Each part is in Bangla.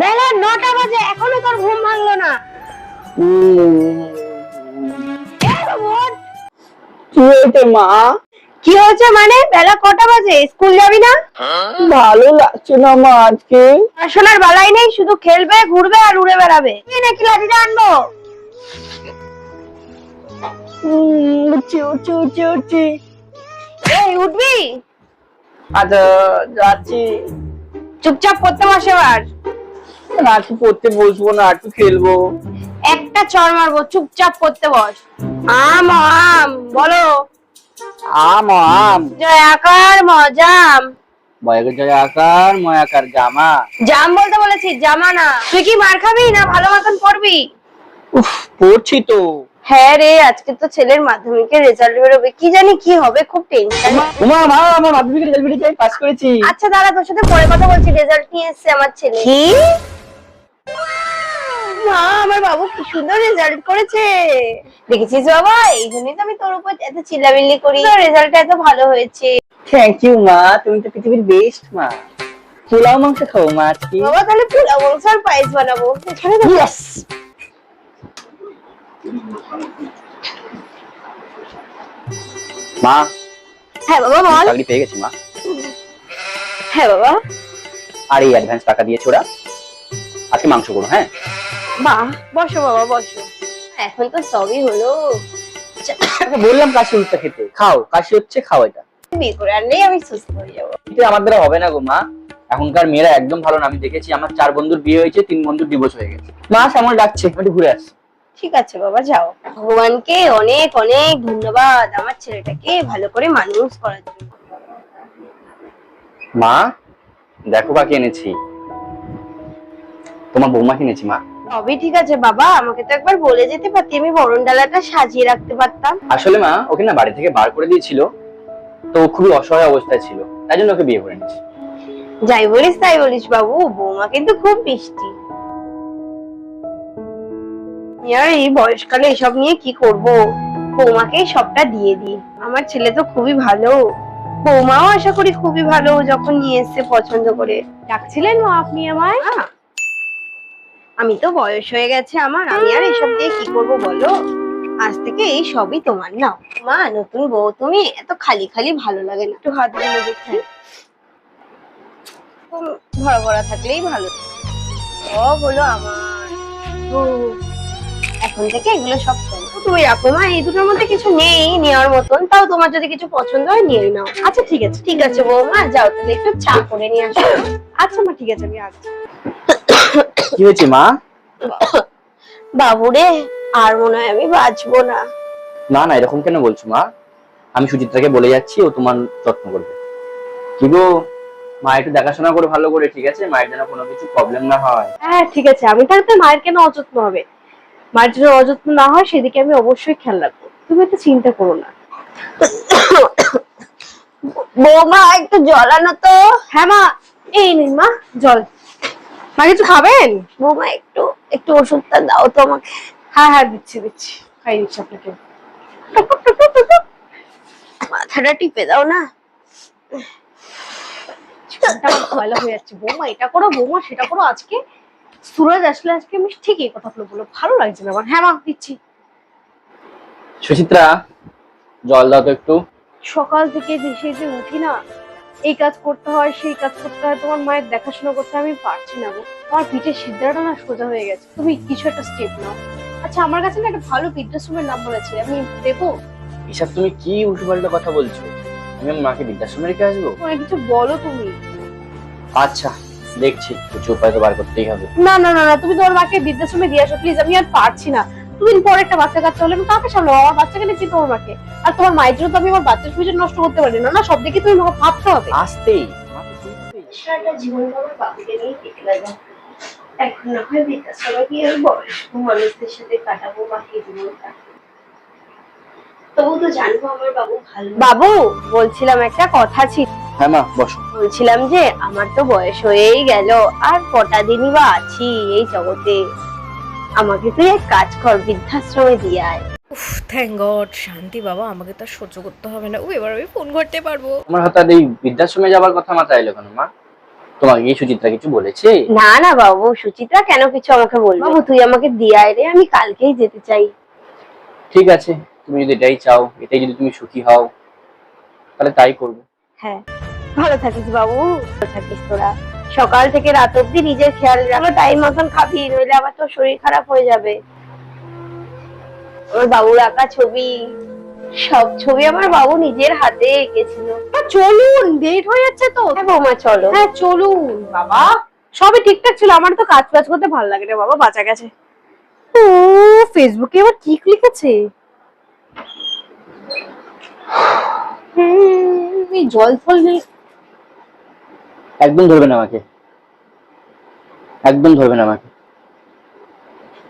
বেলা নটা বাজে এখনও তোর ঘুম ভাঙলো না। কি হয়েছে মা? কি হয়েছে মানে? বেলা কটা বাজে? স্কুল যাবি না? ভালো লাগছে না মা আজকে। পড়াশোনার বালাই নেই শুধু খেলবে ঘুরবে আর উড়ে বেড়াবে। এই নাকি লাঠিটা আনব? উঠছি উঠছি উঠছি উঠছি। এই উঠবি? আচ্ছা যাচ্ছি। চুপচাপ করতে বসে এবার। না একটু পড়তে বসবো না একটু খেলব। একটা চড় মারবো চুপচাপ করতে বস। আম আম বলো। আম আম। জয় আকার মজাম জয় আকার ময়াকার জামা। জাম বলতে বলেছি জামা না। তুই কি মার খাবি না ভালো মতন পড়বি? উফ পড়ছি তো। হ্যাঁ রে আজকে তো ছেলের মাধ্যমিকের রেজাল্ট বেরোবে। কি জানি কি হবে খুব টেনশন উমা মা আমার মাধ্যমিকের রেজাল্ট বেরিয়েছে আমি পাস করেছি। আচ্ছা দাদা তোর সাথে পরে কথা বলছি রেজাল্ট নিয়ে এসেছে আমার ছেলে। কি? মা আমার বাবু কি সুন্দর রেজাল্ট করেছে। দেখেছিস বাবা? এই জন্যই তো আমি তোর উপর এত চিল্লামিল্লি করি। রেজাল্টটা এত ভালো হয়েছে। থ্যাংক ইউ মা। তুমি তো পৃথিবীর বেস্ট মা। পোলাও মাংস খাব মা আজকে। বাবা তাহলে পোলাও মাংস আর পায়েস বানাবো। এখানে দেখো। মা হ্যাঁ বাবা বল। চাকরি পেয়ে গেছি মা। হ্যাঁ বাবা। আর এই অ্যাডভান্স টাকা দিয়েছে ওরা? আজকে মাংস করো হ্যাঁ? বাহ বসো বাবা বসো। এখন তো সবই হলো। আচ্ছা, আচ্ছা, বললাম কাশি উঠতে খেতে। খাও কাশি হচ্ছে খাও এটা। বিয়ে করে আনলেই আমি সুস্থ হয়ে যাব। আমার দ্বারা হবে না গো মা। এখনকার মেয়েরা একদম ভালো না। আমি দেখেছি আমার চার বন্ধুর বিয়ে হয়েছে তিন বন্ধুর ডিভোর্স হয়ে গেছে। মা ডাকছে একটু ঘুরে ঠিক আছে বাবা যাও। ভগবানকে অনেক অনেক ধন্যবাদ আমার ছেলেটাকে ভালো করে মানুষ করার জন্য। মা দেখো কাকে এনেছি। তোমার বৌমা কিনেছি মা? সবই ঠিক আছে বাবা আমাকে তো একবার বলে যেতে পারতি আমি বরণ ডালাটা সাজিয়ে রাখতে পারতাম। আসলে মা ওকে না বাড়ি থেকে বার করে দিয়েছিল তো খুবই অসহায় অবস্থায় ছিল তাই জন্য ওকে বিয়ে করে নিয়েছি। যাই বলিস তাই বলিস বাবু বৌমা কিন্তু খুব মিষ্টি। আর এই বয়সকালে এসব নিয়ে কি করব? বৌমাকে সবটা দিয়ে দিই। আমার ছেলে তো খুবই ভালো। বৌমাও আশা করি খুবই ভালো যখন নিয়ে এসছে পছন্দ করে। ডাকছিলেন মা আপনি আমায়? আমি তো বয়স হয়ে গেছে আমার আমি আর এসব দিয়ে কি করব বলো? আজ থেকে এই সবই তোমার নাও মা নতুন বউ তুমি এত খালি খালি ভালো লাগে না। একটু হাতগুলো দেখি। এরকম ভরা ভরা থাকলেই ভালো। সব হলো আমার। এখন থেকে এগুলো সব তুমি রাখো মা এই দুটোর মধ্যে কিছু নেই নেওয়ার মতন। তাও তোমার যদি কিছু পছন্দ হয় নিয়ে নাও। আচ্ছা ঠিক আছে। ঠিক আছে বৌমা যাও তাহলে একটু চা করে নিয়ে আসো। আচ্ছা মা ঠিক আছে আমি আসছি কি হয়েছে মা? বাবুরে আর মনে হয় আমি বাঁচবো না। না না এরকম কেন বলছো মা? আমি সুচিত্রাকে বলে যাচ্ছি ও তোমার যত্ন করবে। কি গো? মা একটু দেখাশোনা করে ভালো করে ঠিক আছে? মায়ের যেন কোনো কিছু প্রবলেম না হয়। হ্যাঁ ঠিক আছে। আমি তাহলে মায়ের কেন অযত্ন হবে? মায়ের জন্য অযত্ন না হয় সেদিকে আমি অবশ্যই খেয়াল রাখব। তুমি তো চিন্তা করো না। বৌমা একটু জল আনো তো। হ্যাঁ মা। এই নিন মা জল। মা কিছু খাবেন? বৌমা একটু একটু ওষুধটা দাও তো আমাকে। হ্যাঁ হ্যাঁ দিচ্ছি দিচ্ছি। খাই দিচ্ছি আপনাকে। মাথাটা টিপে দাও না। হয়ে যাচ্ছে। বৌমা এটা করো বৌমা সেটা করো। আজকে সুরজ আসলে আজকে আমি ঠিক এই কথাগুলো বলো ভালো লাগছে না আমার। হ্যাঁ মা দিচ্ছি। সুচিত্রা জল দাও তো একটু। সকাল থেকে যে সে যে উঠি না এই কাজ করতে হয় সেই কাজ করতে হয় তোমার মায়ের দেখাশোনা করতে আমি পারছি না গো। আমার পিঠের সিদ্ধাটা না সোজা হয়ে গেছে। তুমি কিছু একটা স্টেপ নাও। আচ্ছা আমার কাছে না একটা ভালো বৃদ্ধাশ্রমের নাম্বার আছে আমি দেবো? এসব তুমি কি উল্টোপাল্টা কথা বলছো? আমি আমার মাকে বৃদ্ধাশ্রমে রেখে আসব? তোমার কিছু বলো তুমি। আচ্ছা দেখছি কিছু উপায় তো বার করতেই হবে। না না না না তুমি তোমার মাকে বৃদ্ধাশ্রমে দিয়ে আসো প্লিজ আমি আর পারছি না। দুদিন পরে একটা বাচ্চা কাচ্চা হলে আমি কাকে সামলাবো? আমার বাচ্চাকে নিচ্ছি তোমার মাকে আর তোমার মায়ের জন্য তো আমি আমার বাচ্চার ফিউচার নষ্ট করতে পারি না। না সব দিকে তুমি আমাকে ভাবতে হবে। আসতেই। মা তো শুনতেই। সারাটা জীবন আমার বাবুকে নিয়ে কেটে গেল। এখন না হয় বৃদ্ধাশ্রমে গিয়ে বয়স্ক মানুষদের সাথে কাটাবো বাকি জীবনটা তবু তো জানব আমার বাবু ভালো। বাবু বলছিলাম একটা কথা ছিল হ্যাঁ মা বসো। বলছিলাম যে আমার তো বয়স হয়েই গেল। আর কটা দিনই বা আছি এই জগতে। আমাকে তুই এক কাজ কর বৃদ্ধাশ্রমে দিয়ে আয়। উফ থ্যাংক গড শান্তি বাবা আমাকে তো আর সহ্য করতে হবে না। ও এবার আমি ফোন করতে পারব। তোমার হঠাৎ এই বৃদ্ধাশ্রমে যাবার কথা মাথায় এলো কেন মা? তোমাকে কি সুচিত্রা কিছু বলেছে? না না বাবু সুচিত্রা কেন কিছু আমাকে বলবে? বাবু তুই আমাকে দিয়ে আয় রে আমি কালকেই যেতে চাই। ঠিক আছে তুমি যদি এটাই চাও এটাই যদি তুমি সুখী হও তাহলে তাই করব। হ্যাঁ ভালো থাকিস বাবু ভালো থাকিস তোরা। সকাল থেকে রাত অব্দি নিজের খেয়াল রাখো টাইম মতন খাবি নইলে আবার তোর শরীর খারাপ হয়ে যাবে। ওর বাবুর আঁকা ছবি সব ছবি আমার বাবু নিজের হাতে এঁকেছিল। চলুন লেট হয়ে যাচ্ছে তো। হ্যাঁ বৌমা চলো। হ্যাঁ চলুন বাবা। সবই ঠিকঠাক ছিল আমার তো কাজ কাজ করতে ভালো লাগে রে বাবা বাঁচা গেছে। ও ফেসবুকে আবার কি লিখেছে। হুম, এই জল ফল নেই। একদম ধরবে না আমাকে। একদম ধরবে না আমাকে।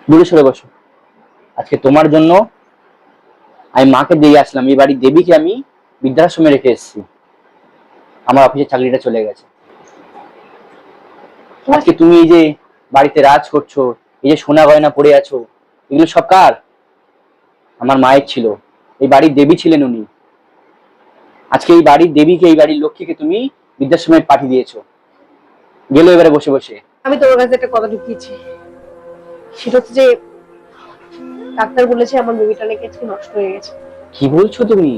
দূরে সরে বসো। আজকে তোমার জন্য আমি মাকে দিয়ে আসলাম। এই বাড়ির দেবীকে আমি বৃদ্ধাশ্রমে রেখে এসেছি। আমার অফিসের চাকরিটা চলে গেছে। আজকে তুমি এই যে বাড়িতে রাজ করছ, এই যে সোনা গয়না পড়ে আছো, এগুলো সব কার? আমার মায়ের ছিল। এই বাড়ির দেবী ছিলেন উনি। আজকে এই বাড়ির দেবীকে, এই বাড়ির লক্ষ্মীকে তুমি বৃদ্ধাশ্রমে পাঠিয়ে দিয়েছ। গেলো এবারে বসে বসে। আমি তোর কাছে একটা কথা ঢুকিয়েছি। সেটা হচ্ছে যে ডাক্তার বলেছে আমার বেবিটা নাকি আজকে নষ্ট হয়ে গেছে। কি বলছো তুমি?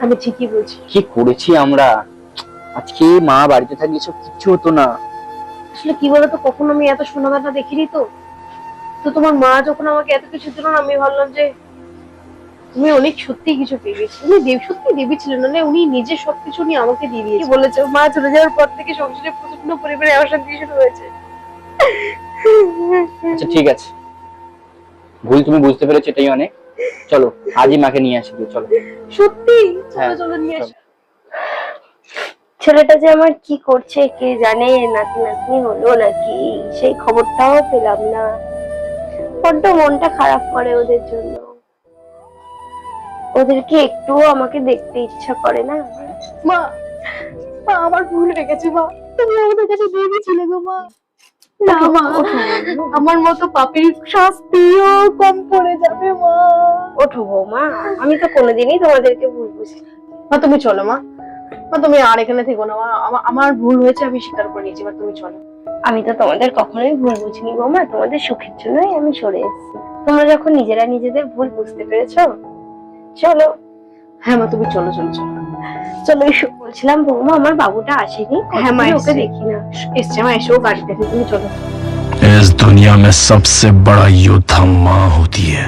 আমি ঠিকই বলছি। কি করেছি আমরা? আজকে মা বাড়িতে থাকলে সব কিচ্ছু হতো না। আসলে কি বলতো কখনো আমি এত সোনাদানা দেখিনি তো। তো তোমার মা যখন আমাকে এত কিছু দিল না আমি ভাবলাম যে তুমি অনেক সত্যি কিছু পেয়ে গেছি উনি দেব সত্যি দেবী ছিলেন না উনি নিজের সবকিছু নিয়ে আমাকে দিয়ে দিয়েছে। বলেছে? মা চলে যাওয়ার পর থেকে সংসারে প্রচণ্ড পরিমাণে অশান্তি শুরু হয়েছে আচ্ছা ঠিক আছে। ভুল তুমি বুঝতে পেরেছ এটাই অনেক। চলো আজই মাকে নিয়ে আসি চলো। সত্যি? চলো হ্যাঁ, চলো নিয়ে। আসো। ছেলেটা যে আমার কি করছে কে জানে নাতি নাতনি হলো নাকি সেই খবরটাও পেলাম না। বড্ড মনটা খারাপ করে ওদের জন্য। ওদেরকে একটুও আমাকে দেখতে ইচ্ছা করে না। মা মা আমার ভুল হয়ে গেছে মা। তুমি আমাদের কাছে দেবী ছিলে গো মা। না মা আমার মতো পাপের শাস্তিও কম পড়ে যাবে মা। ওঠো বৌমা। আমি তো কোনোদিনই তোমাদেরকে ভুল বুঝি মা তুমি চলো মা। মা তুমি আর এখানে থেকো না মা। আমার ভুল হয়েছে আমি স্বীকার করে নিয়েছি তুমি চলো। আমি তো তোমাদের কখনোই ভুল বুঝিনি বৌমা। তোমাদের সুখের জন্যই আমি সরে এসেছি। তোমরা যখন নিজেরা নিজেদের ভুল বুঝতে পেরেছ চলো হ্যাঁ মা তুমি চলো চলো চলো চলো এসো বলছিলাম বৌমা আমার বাবুটা আসেনি হ্যাঁ, মা, কতদিন ওকে এসছে। দেখি না এসছে মা এসো গাড়িতে তুমি চলো इस दुनिया में सबसे बड़ा योद्धा माँ होती है